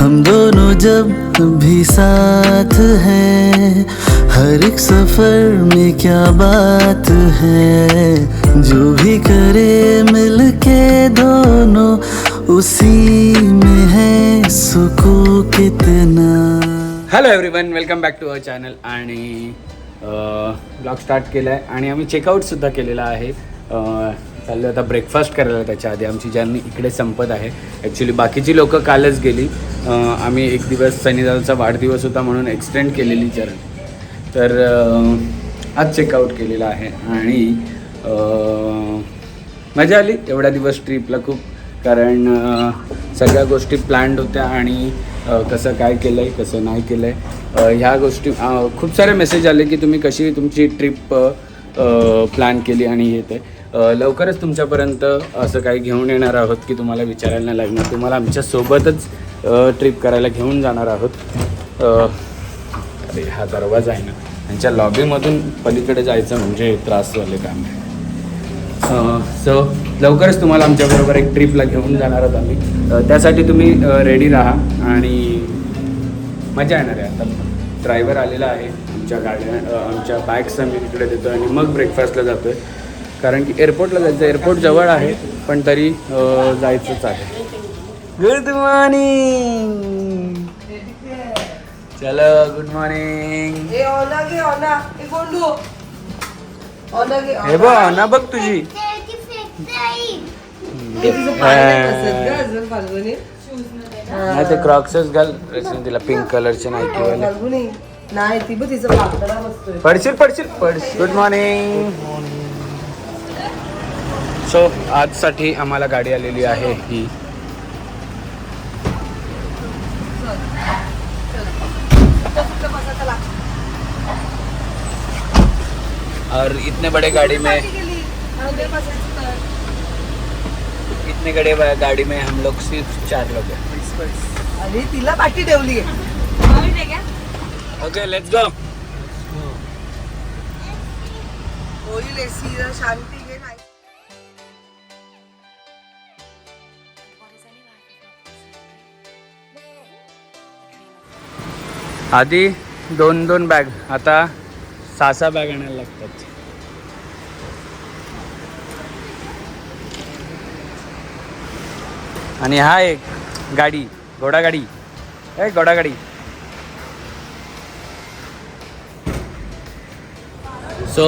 हम दोनों जब भी साथ हैं हर एक सफ़र में क्या बात है? जो भी करे मिलके दोनों उसी में है सुकून कितना। Hello everyone welcome back to our channel blog start केला आहे आणि आम्ही चेकआउटसुद्धा केलेला आहे. अ, चाललो आता ब्रेकफास्ट करायला त्याच्या आधी. आमची जर्नी इकडे संपत आहे. ॲक्च्युली बाकीची लोकं कालच गेली. आम्ही एक दिवस सनीदादाचा वाढदिवस होता म्हणून एक्सटेंड केलेली जर्नी तर आज चेकआउट केलेला आहे. आणि मजा आली. एवढ्या दिवस ट्रिपला खूप. कारण सगळ्या गोष्टी प्लॅन्ड होत्या आणि कसं काय केलं आहे कसं नाही केलं आहे ह्या गोष्टी खूप सारे मेसेज आले की तुम्ही कशी तुमची ट्रिप प्लॅन केली आणि येते लवकरच तुमच्यापर्यंत असं काही घेऊन येणार आहोत की तुम्हाला विचारायला नाही लागणार. तुम्हाला आमच्यासोबतच ट्रिप करायला घेऊन जाणार आहोत. अरे हा दरवाजा आहे ना. त्यांच्या लॉबीमधून पलीकडे जायचं म्हणजे त्रासवाले काम सो लवकरच तुम्हाला आमच्याबरोबर एक ट्रिपला घेऊन जाणार आहोत आम्ही. त्यासाठी तुम्ही रेडी राहा आणि मजा येणार आहे आता. ड्रायव्हर आलेला आहे. आमच्या गाड्या आमच्या बॅग्स आम्ही तिकडे देतो आणि मग ब्रेकफास्टला जातो आहे कारण की एअरपोर्टला जायचं एअरपोर्ट जवळ आहे पण तरी जायचंच आहे. गुड मॉर्निंग चलो गुड मॉर्निंग हे बघ ना बघ तुझी. नाही ते क्रॉक्सच घाल. रचून तिला पिंक कलरचे नाही किंवा नाही ती बघ तिचं पडशील पडशील. पडशील. गुड मॉर्निंग सो आजसाठी आम्हाला गाडी आलेली आहे ही. और इतने बड़े गाड़ी में इतने बड़े गाड़ी में हम लोग सिर्फ चार लोग हैं। आणि तिला पाठी ठेवली ओके लेट्स गो होईल एसी शांती आधी दोन दोन बॅग आता सहा सहा बॅग आणायला लागतात. आणि हा एक गाडी घोडागाडी ए घोडागाडी सो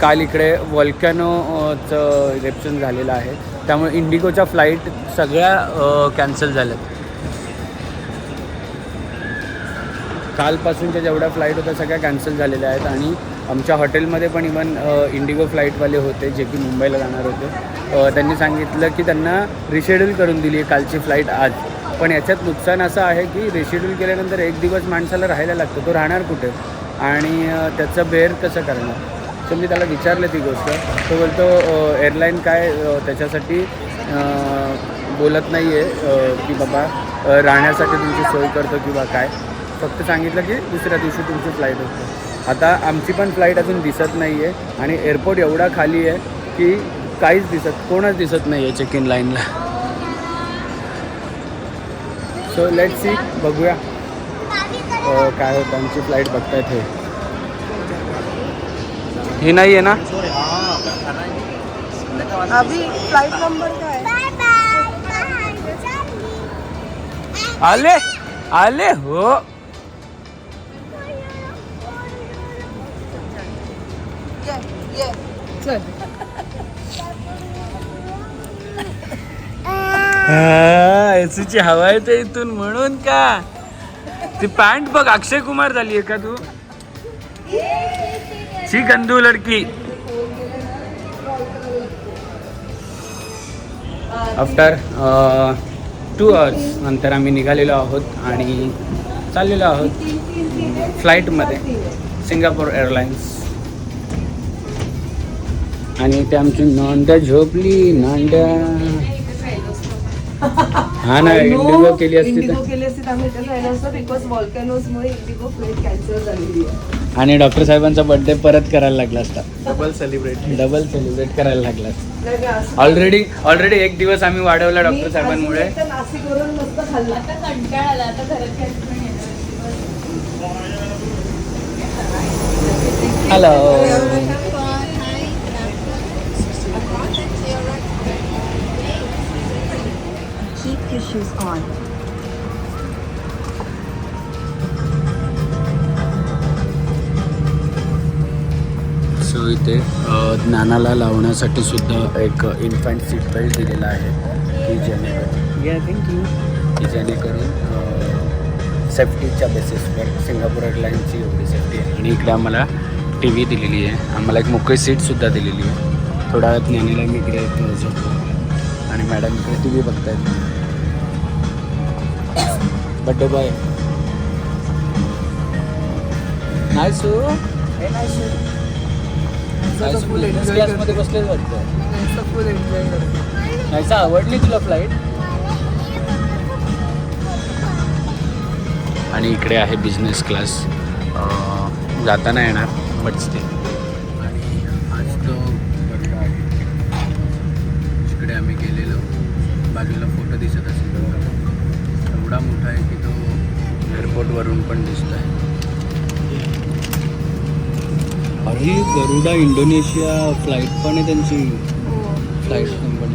काल इकडे वॉल्कॅनोचं इलेक्शन झालेलं आहे. त्यामुळे इंडिगोच्या फ्लाईट सगळ्या कॅन्सल झाल्यात. कालपासूनच्या जेवढ्या फ्लाईट होत्या सगळ्या कॅन्सल झालेल्या आहेत. आणि आमच्या हॉटेलमध्ये पण इवन इंडिगो फ्लाईटवाले होते जे की मुंबईला जाणार होते. त्यांनी सांगितलं की त्यांना रिशेड्यूल करून दिली आहे कालची फ्लाईट आज. पण याच्यात नुकसान असं आहे की रिशेड्यूल केल्यानंतर एक दिवस माणसाला राहायला लागतो. तो राहणार कुठे? आणि त्याचं बेअर कसं करणार? सो मी त्याला विचारलं ती गोष्ट. तो बोलतो एअरलाईन काय त्याच्यासाठी बोलत नाही आहे की बाबा राहण्यासाठी तुमची सोय करतो किंवा काय? फक्त सांगितलं की दुसऱ्या दिवशी तुमची फ्लाईट होते. आता आमची पण फ्लाईट अजून दिसत नाही आहे आणि एअरपोर्ट एवढा खाली आहे की काहीच दिसत कोणच दिसत नाही आहे चेक इन लाईनला सो लेट सी बघूया काय होतं आमची फ्लाईट बघतायत हे. ही नाही आहे ना? अभि फ्लाईट नंबर काय आले आले हो. चल. एसीची हवा येते इथून म्हणून का? ती पॅन्ट बघ अक्षय कुमार झाली आहे का तू? शी गंदू लडकी. आफ्टर टू आवर्स नंतर आम्ही निघालेलो आहोत आणि चाललेलो आहोत फ्लाईटमध्ये सिंगापूर एअरलाइन्स आणि ते आमची नांद्या झोपली नांद्या हा ना इंडिगो केली असती इंडिगो तर. आणि डॉक्टर साहेबांचा बर्थडे परत करायला लागला असता. डबल सेलिब्रेट डबल सेलिब्रेट करायला लागला असता. नाही, नाही, असं- ऑलरेडी ऑलरेडी एक दिवस आम्ही वाढवला डॉक्टर साहेबांमुळे. एकदा नाशिकवरून मस्त खाल्ला आता कंटाळा आला आता घरात काही आठवण येणार. Hello Keep your shoes on. So इथे अ, ज्ञानाला लावण्यासाठी सुद्धा एक इन्फंट सीट बेल्ट दिलेला आहे की जेणेकरून या थँक्यू की जेणेकरून सेफ्टीच्या बेसिसवर सिंगापूर एअरलाईनची एवढी सेफ्टी आहे. आणि इकडे आम्हाला टी व्ही दिलेली आहे. आम्हाला एक मोकळी सीटसुद्धा दिलेली आहे. थोड्या वेळात ज्ञानीला मी इकडे झोपतो आणि मॅडम इकडे टी व्ही बघतायत. Birthday boy. नाही सू हे क्लासमध्ये बसलेच वाटतं. फुल एन्जॉय करतो. नाहीसा आवडली तुला फ्लाईट आणि इकडे आहे बिझनेस क्लास जाताना येणार बट स्टिल आणि आज तो आहे. इकडे आम्ही गेलेलो. बाजूला फोटो दिसत असेल. एवढा मोठा आहे की तो एअरपोर्टवरून पण दिसतो आहे अरे गरुडा इंडोनेशिया फ्लाईट पण आहे त्यांची. फ्लाईट कंपनीचं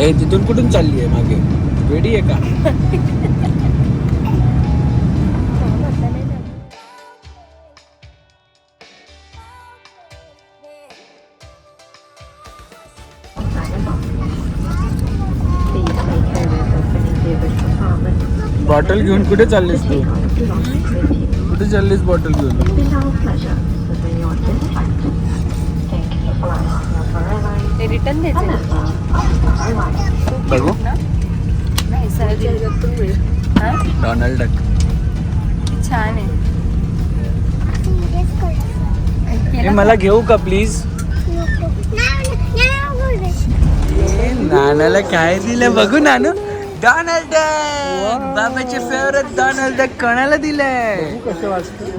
हे तिथून कुठून चालली आहे मागे? आहे का? बॉटल घेऊन कुठे चाललीस तू? कुठे चाललीस बॉटल घेऊन? ते रिटर्न द्यायचं. बघू. नाही हा? डोनाल्ड डक छान आहे. मला घेऊ का प्लीज नानाला काय दिलं बघू नानू. डोनाल्ड डक बाबाचे फेवरेट डोनाल्ड डक कोणाला दिलंय?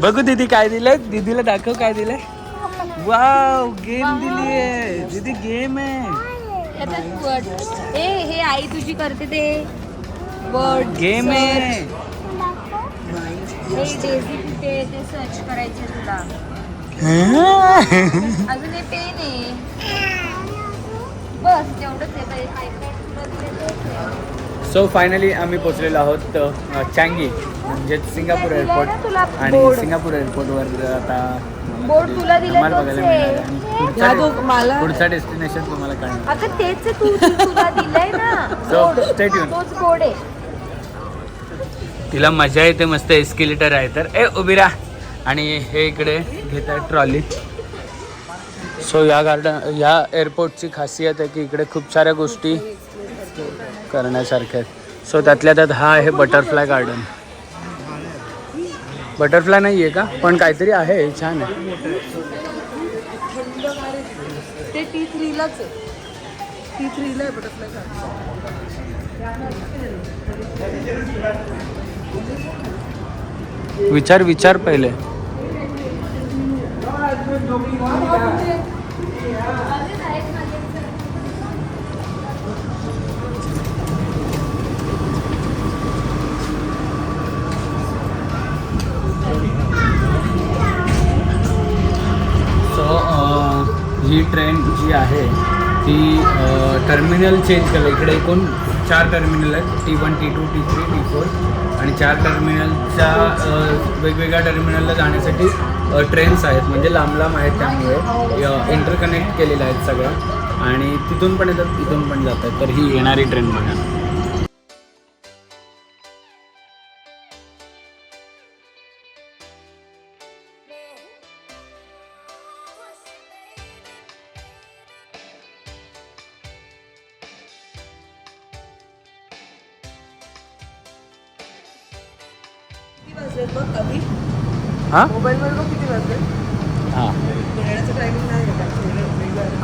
बघू दीदी काय दिलंय? दीदीला दाखव काय दिलंय. वाव गेम दिली आहे. दीदी गेम आहे. ए हे आई तुझी करते ते. वर्ड गेम आहे. हे डेझी कुठे आहे ते सर्च करायचे तुला. अजून हे पेन आहे. बस तेवढंच आहे सो फायनली आम्ही पोचलेलो आहोत चँगी म्हणजे सिंगापूर एअरपोर्ट आणि. सिंगापूर एअरपोर्टवर आता मला बघायला पुढचा डेस्टिनेशन तुम्हाला कळणार. तिला मजा येते मस्त एस्केलेटर आहे तर. ए उभी राहा. आणि हे इकडे घेत आहे ट्रॉली सो या गार्डन या एअरपोर्टची खासियत आहे की इकडे खूप साऱ्या गोष्टी करण्यासारख्या आहेत. सो त्यातल्या त्यात हा आहे बटरफ्लाय गार्डन बटरफ्लाय नाही आहे का? पण काहीतरी आहे छान आहे. ते टी थ्रीलाच आहे. टी थ्रीला आहे बटरफ्लाय विचार विचार पहिले. ही ट्रेन जी आहे ती टर्मिनल चेंज केलं. इकडे एकूण चार टर्मिनल आहेत. T one T two T three T four आणि चार टर्मिनलच्या वेगवेगळ्या टर्मिनलला जाण्यासाठी ट्रेन्स आहेत. म्हणजे लांब लांब आहेत त्यामुळे. इंटरकनेक्ट केलेलं आहेत सगळं आणि तिथून पण येतात तिथून पण जातात. तर ही येणारी ट्रेन बघा. हां? हां.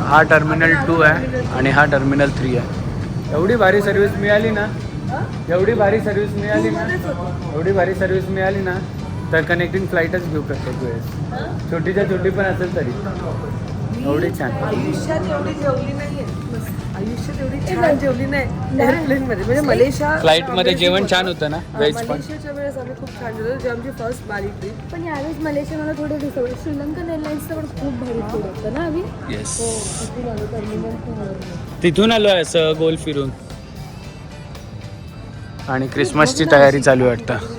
हा टर्मिनल टू आहे आणि हा टर्मिनल थ्री आहे. एवढी भारी सर्व्हिस मिळाली ना? एवढी भारी सर्व्हिस मिळाली ना? एवढी भारी सर्व्हिस मिळाली ना तर कनेक्टिंग फ्लाईटच घेऊ प्रत्येक वेळेस. छोटीच्या छोटी पण असेल तरी. एवढी छान. आयुष्यात एवढी जेवली नाहीये. आयुष्यात एवढी छान जेवली नाही. एअरप्लेन मध्ये म्हणजे मलेशिया फ्लाईटमध्ये जेवण छान होतं ना? व्हेज पण. मलेशियाच्या वेळेस आम्ही खूप छान जेवलो. जे आमची फर्स्ट बारीक ट्रिप पण यावेळेस मलेशिया मला थोडं दिसवलं श्रीलंकन एअरलाइन्सचं पण खूप भारी फूड होतं ना आम्ही? येस हो तिथून आलो टर्मिनल तिथून आलो आहे असं गोल फिरून. आणि क्रिसमसची तयारी चालू आहे वाटतं.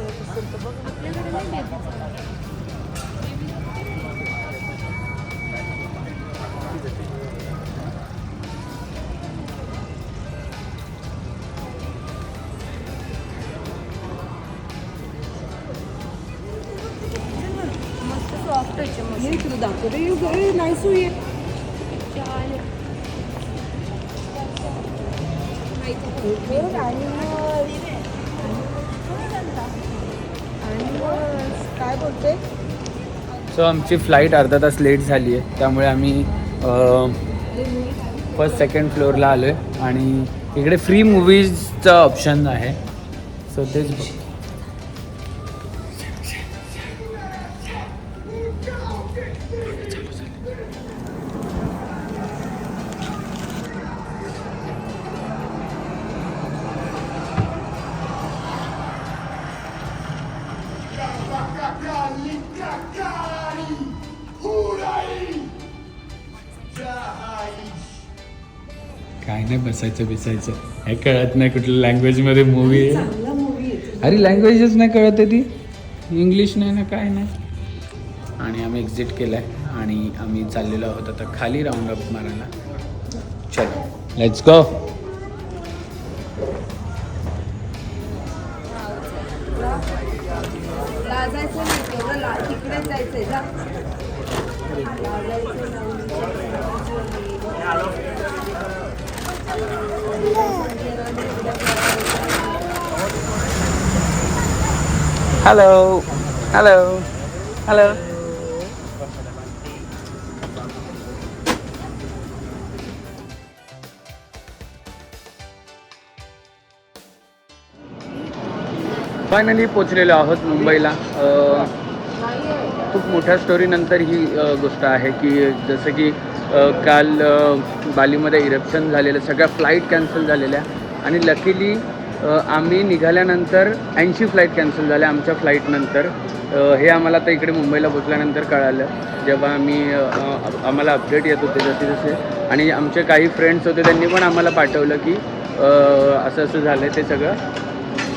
आहे हे काय बोलते? सो आमची फ्लाईट अर्धा तास लेट झाली आहे. त्यामुळे आम्ही फर्स्ट सेकंड फ्लोअरला आलो आहे आणि इकडे फ्री मूवीजचं ऑप्शन आहे. सो तेच काय नाही बसायचं बिसायचं. हे कळत नाही कुठल्या लँग्वेजमध्ये मूवी आहे. चांगला मूवी आहे अरे लँग्वेजच नाही कळत आहे ती. इंग्लिश नाही ना काय नाही. आणि आम्ही एक्झिट केलं आहे आणि आम्ही चाललेलो आहोत आता खाली राऊंड अप मारायला. चलो लेट्स गो लाजायचं नाही तेवढं ला तिकडे जायचंय जा. लाजायचं हॅलो हॅलो हॅलो फायनली पोचलेलो आहोत मुंबईला. खूप मोठ्या स्टोरीनंतर ही गोष्ट आहे की जसं की काल बालीमध्ये इरप्शन झालेलं सगळ्या फ्लाईट कॅन्सल झालेल्या. आणि लकीली आम्ही निघाल्यानंतर ऐंशी फ्लाईट कॅन्सल झाल्या आमच्या फ्लाईटनंतर हे आम्हाला आता इकडे मुंबईला पोचल्यानंतर कळालं. जेव्हा आम्ही आम्हाला अपडेट येत होते जसे जसे. आणि आमचे काही फ्रेंड्स होते त्यांनी पण आम्हाला पाठवलं की असं असं झालं ते सगळं.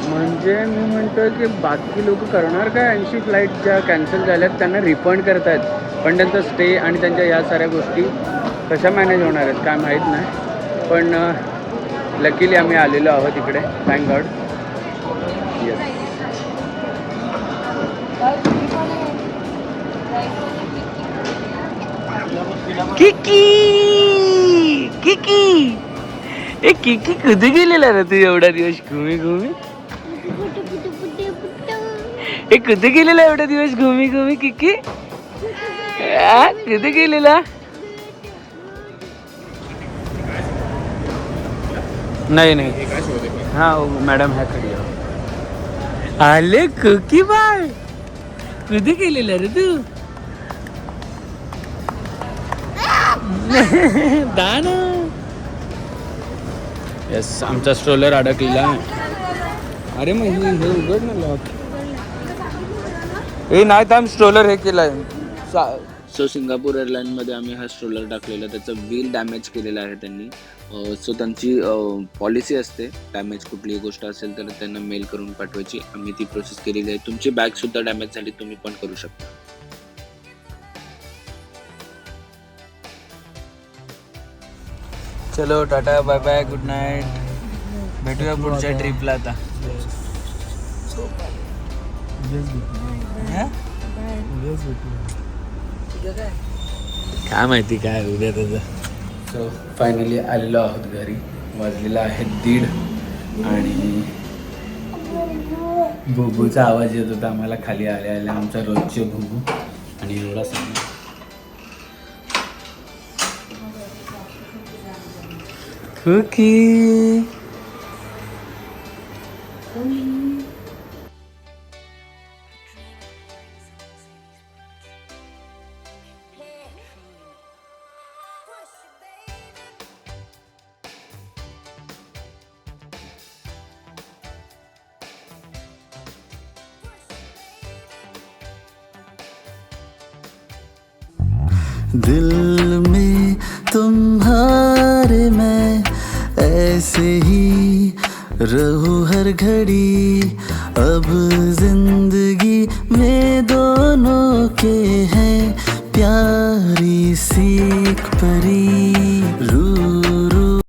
म्हणजे मी म्हणतो की बाकी लोक करणार काय? ऐंशी फ्लाईट ज्या कॅन्सल झाल्यात त्यांना रिफंड करतायत. पण त्यांचा स्टे आणि त्यांच्या या साऱ्या गोष्टी कशा मॅनेज होणार आहेत काय माहीत नाही. पण लकीली आम्ही आलेलो आहोत इकडे thank God yes Kiki Kiki ए किकी कुठे गेलेला रे तू एवढा दिवस? घुमी घुमी. ए कुठे गेलेला एवढा दिवस? घुमी घुमी किकी आ, कुठे गेलेला? नाही नाही. हा मॅडम ह्या खडी आहे. आले कुकी बाय. कुठे गेलेला रे तू? दाना. येस आमचा स्ट्रोलर अडकलेला आहे. अरे मग हे हे उघड ना लॉक ए नाही तर आम्ही स्ट्रोलर हे केलाय. सो सिंगापूर एअरलाईनमध्ये आम्ही हा स्ट्रोलर टाकलेला. त्याचं व्हील डॅमेज केलेलं आहे त्यांनी. सो त्यांची पॉलिसी असते. डॅमेज कुठलीही गोष्ट असेल तर त्यांना मेल करून पाठवायची. आम्ही ती प्रोसेस केलेली आहे. तुमची बॅगसुद्धा डॅमेज झाली तुम्ही पण करू शकता. चलो tata bye bye good night भेटूया पुढच्या ट्रिपला आता. हा? काय माहिती काय उद्या त्याचं. सो फायनली आलेलो आहोत घरी. वाजलेला आहे दीड. आणि भुबूचा आवाज येत होता. आम्हाला खाली आले आले आमचा रोजचे भुबू आणि एवढा सांग कुकी दिल में तुम्हारे मैं ऐसे ही रहूँ हर घड़ी। अब ज़िंदगी